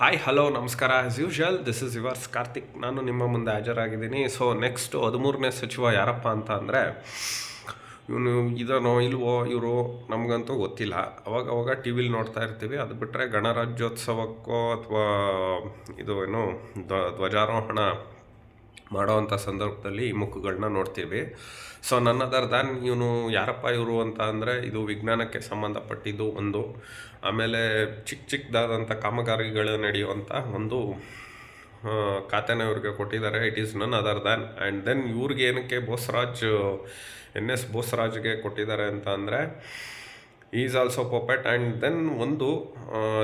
Hi hello ನಮಸ್ಕಾರ. As usual this is yours Karthik ನಾನು ನಿಮ್ಮ ಮುಂದೆ ಹಾಜರಾಗಿದ್ದೀನಿ. ಸೊ ನೆಕ್ಸ್ಟ್ ಹದಿಮೂರನೇ ಸಚಿವ ಯಾರಪ್ಪ ಅಂತ ಅಂದರೆ, ಇವನು ಇದನೋ ಇಲ್ವೋ ಇವರು ನಮಗಂತೂ ಗೊತ್ತಿಲ್ಲ. ಅವಾಗ ಅವಾಗ ಟಿ ವಿಲಿ ನೋಡ್ತಾ ಇರ್ತೀವಿ. ಅದು ಬಿಟ್ಟರೆ ಗಣರಾಜ್ಯೋತ್ಸವಕ್ಕೋ ಅಥವಾ ಇದು ಏನು ಧ್ವಜಾರೋಹಣ ಮಾಡೋವಂಥ ಸಂದರ್ಭದಲ್ಲಿ ಈ ಮುಖಗಳನ್ನ ನೋಡ್ತೀವಿ. ಸೊ, ನನ್ನ ದ್ಯಾನ್ ಇವನು ಯಾರಪ್ಪ ಇವರು ಅಂತ ಅಂದರೆ ಇದು ವಿಜ್ಞಾನಕ್ಕೆ ಸಂಬಂಧಪಟ್ಟಿದ್ದು ಒಂದು. ಆಮೇಲೆ ಚಿಕ್ಕ ಚಿಕ್ಕದಾದಂಥ ಕಾಮಗಾರಿಗಳು ನಡೆಯುವಂಥ ಒಂದು ಖಾತೆನ ಇವ್ರಿಗೆ ಕೊಟ್ಟಿದ್ದಾರೆ. It is none other than and then ಇವ್ರಿಗೆ ಏನಕ್ಕೆ ಬೋಸ್ರಾಜ್, ಎನ್ ಎಸ್ ಬೋಸ್ರಾಜ್ಗೆ ಕೊಟ್ಟಿದ್ದಾರೆ ಅಂತ ಅಂದರೆ is also puppet and then ಒಂದು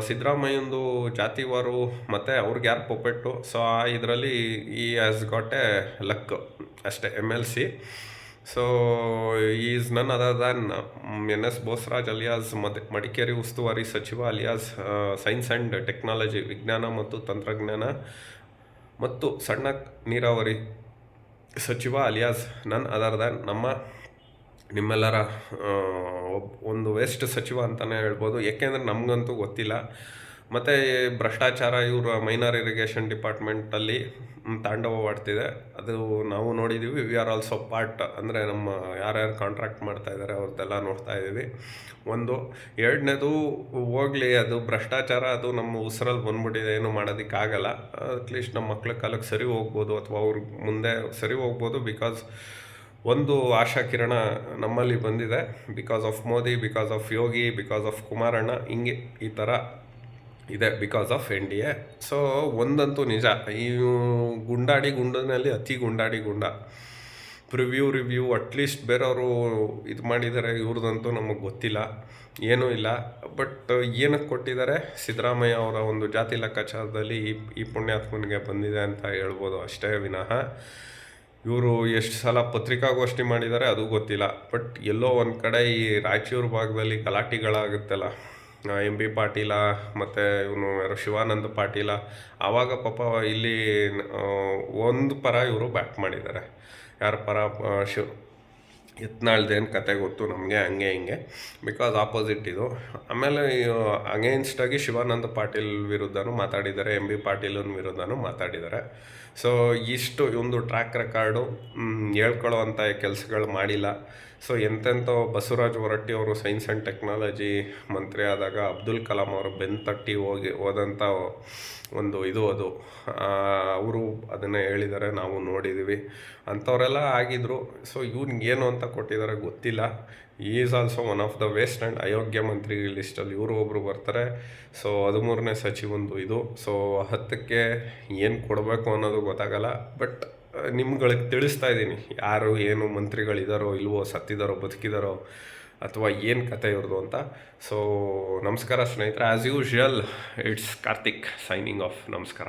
ಸಿದ್ದರಾಮಯ್ಯಂದು ಜಾತಿವಾರು, ಮತ್ತು ಅವ್ರಿಗೆ ಯಾರು ಪೊಪೆಟ್ಟು ಸೊ ಆ ಇದರಲ್ಲಿ ಈ ಆ್ಯಸ್ ಗಾಟ್ ಎ ಲಕ್ ಅಷ್ಟೇ M L C so is none other than N S Bosraj alias ಮದ್, ಮಡಿಕೇರಿ ಉಸ್ತುವಾರಿ ಸಚಿವ ಅಲಿಯಾಸ್ ಸೈನ್ಸ್ ಆ್ಯಂಡ್ ಟೆಕ್ನಾಲಜಿ ವಿಜ್ಞಾನ ಮತ್ತು ತಂತ್ರಜ್ಞಾನ ಮತ್ತು ಸಣ್ಣ ನೀರಾವರಿ ಸಚಿವ ಅಲಿಯಾಸ್ ನನ್ ಅದರ್ ದ್ಯಾನ್ ನಮ್ಮ ನಿಮ್ಮೆಲ್ಲರ ಒಂದು ವೇಸ್ಟ್ ಸಚಿವ ಅಂತಲೇ ಹೇಳ್ಬೋದು. ಏಕೆಂದರೆ ನಮಗಂತೂ ಗೊತ್ತಿಲ್ಲ. ಮತ್ತು ಭ್ರಷ್ಟಾಚಾರ ಇವರು ಮೈನರ್ ಇರಿಗೇಷನ್ ಡಿಪಾರ್ಟ್ಮೆಂಟಲ್ಲಿ ತಾಂಡವಾಡ್ತಿದೆ ಅದು ನಾವು ನೋಡಿದ್ದೀವಿ ವಿ ಆರ್ ಆಲ್ಸೋ ಪಾರ್ಟ್ ಅಂದರೆ ನಮ್ಮ ಯಾರ್ಯಾರು ಕಾಂಟ್ರಾಕ್ಟ್ ಮಾಡ್ತಾ ಇದ್ದಾರೆ ಅವ್ರದ್ದೆಲ್ಲ ನೋಡ್ತಾ ಇದ್ದೀವಿ. ಒಂದು. ಎರಡನೇದು ಹೋಗಲಿ, ಅದು ಭ್ರಷ್ಟಾಚಾರ, ಅದು ನಮ್ಮ ಉಸಿರಲ್ಲಿ ಬಂದ್ಬಿಟ್ಟಿದೆ. ಏನು ಮಾಡೋದಕ್ಕಾಗಲ್ಲ. ಅಟ್ಲೀಸ್ಟ್ ನಮ್ಮ ಮಕ್ಕಳ ಕಾಲಕ್ಕೆ ಸರಿ ಹೋಗ್ಬೋದು ಅಥವಾ ಅವ್ರಿಗೆ ಮುಂದೆ ಸರಿ ಹೋಗ್ಬೋದು ಬಿಕಾಸ್ ಒಂದು ಆಶಾ ಕಿರಣ ನಮ್ಮಲ್ಲಿ ಬಂದಿದೆ. Because of Modi because of Yogi because of ಕುಮಾರಣ್ಣ, ಹಿಂಗೆ ಈ ಥರ ಇದೆ because of N D A. So ಒಂದಂತೂ ನಿಜ. ಈ ಗುಂಡಾಡಿ ಗುಂಡನಲ್ಲಿ ಅತಿ ಗುಂಡಾಡಿ ಗುಂಡ. ಪ್ರಿವ್ಯೂ ರಿವ್ಯೂ ಅಟ್ಲೀಸ್ಟ್ ಬೇರೆಯವರು ಇದು ಮಾಡಿದ್ದಾರೆ ಇವ್ರದ್ದಂತೂ ನಮಗೆ ಗೊತ್ತಿಲ್ಲ. ಏನೂ ಇಲ್ಲ. ಬಟ್ ಏನಕ್ಕೆ ಕೊಟ್ಟಿದ್ದಾರೆ? ಸಿದ್ದರಾಮಯ್ಯ ಅವರ ಒಂದು ಜಾತಿ ಲೆಕ್ಕಾಚಾರದಲ್ಲಿ ಈ ಈ ಪುಣ್ಯಾತ್ಮನಿಗೆ ಬಂದಿದೆ ಅಂತ ಹೇಳ್ಬೋದು ಅಷ್ಟೇ ವಿನಃ. ಇವರು ಎಷ್ಟು ಸಲ ಪತ್ರಿಕಾಗೋಷ್ಠಿ ಮಾಡಿದ್ದಾರೆ ಅದು ಗೊತ್ತಿಲ್ಲ. ಬಟ್ ಎಲ್ಲೋ ಒಂದು ಕಡೆ ಈ ರಾಯಚೂರು ಭಾಗದಲ್ಲಿ ಗಲಾಟೆಗಳಾಗುತ್ತಲ್ಲ. ಎಂ ಬಿ ಪಾಟೀಲ ಮತ್ತು ಇವನು ಯಾರು, ಶಿವಾನಂದ ಪಾಟೀಲ, ಆವಾಗ ಪಾಪ ಇಲ್ಲಿ ಒಂದು ಪರ ಇವರು ಬ್ಯಾಟ್ ಮಾಡಿದ್ದಾರೆ ಯಾರ ಪರ ಶಿವ ಯತ್ನಾಳ್ದೇನು ಕತೆ ಗೊತ್ತು ನಮಗೆ, ಹಂಗೆ ಹಿಂಗೆ. ಬಿಕಾಸ್ ಆಪೋಸಿಟ್ ಇದು. ಆಮೇಲೆ ಅಗೇನ್ಸ್ಟಾಗಿ ಶಿವಾನಂದ ಪಾಟೀಲ್ ವಿರುದ್ಧನೂ ಮಾತಾಡಿದ್ದಾರೆ ಎಂ ಬಿ ಪಾಟೀಲನ ವಿರುದ್ಧನೂ ಮಾತಾಡಿದ್ದಾರೆ. ಸೊ ಇಷ್ಟು ಒಂದು ಟ್ರ್ಯಾಕ್ ರೆಕಾರ್ಡು ಹೇಳ್ಕೊಳ್ಳೋ ಅಂಥ ಕೆಲಸಗಳು ಮಾಡಿಲ್ಲ. ಸೊ ಎಂತೆಂಥ ಬಸವರಾಜ್ ಹೊರಟ್ಟಿ ಅವರು ಸೈನ್ಸ್ ಆ್ಯಂಡ್ ಟೆಕ್ನಾಲಜಿ ಮಂತ್ರಿ ಆದಾಗ ಅಬ್ದುಲ್ ಕಲಾಂ ಅವರು ಬೆನ್ ತಟ್ಟಿ ಹೋಗಿ ಹೋದಂಥ ಒಂದು ಇದು ಅದು. ಅವರು ಅದನ್ನು ಹೇಳಿದ್ದಾರೆ, ನಾವು ನೋಡಿದ್ದೀವಿ ಅಂಥವರೆಲ್ಲ ಆಗಿದ್ರು. ಸೊ ಏನು ಅಂತ ಕೊಟ್ಟಿದ್ದಾರೆ ಗೊತ್ತಿಲ್ಲ. Is also one of the waste and ಅಯೋಗ್ಯ ಮಂತ್ರಿ ಲಿಸ್ಟಲ್ಲಿ ಇವರು ಒಬ್ಬರು ಬರ್ತಾರೆ. ಸೊ ಹದಿಮೂರನೇ ಸಚಿವಂದು ಇದು. ಸೊ ಹತ್ತಕ್ಕೆ ಏನು ಕೊಡಬೇಕು ಅನ್ನೋದು ಗೊತ್ತಾಗಲ್ಲ. ಬಟ್ ನಿಮ್ಗಳಿಗೆ ತಿಳಿಸ್ತಾ ಇದ್ದೀನಿ. ಯಾರು, ಏನು ಮಂತ್ರಿಗಳಿದ್ದಾರೋ ಇಲ್ವೋ, ಸತ್ತಿದಾರೋ, ಬದುಕಿದಾರೋ ಅಥವಾ ಏನು ಕತೆ ಇವ್ರದ್ದು ಅಂತ. ಸೊ ನಮಸ್ಕಾರ ಸ್ನೇಹಿತರೆ. As usual it's Karthik signing off ನಮಸ್ಕಾರ.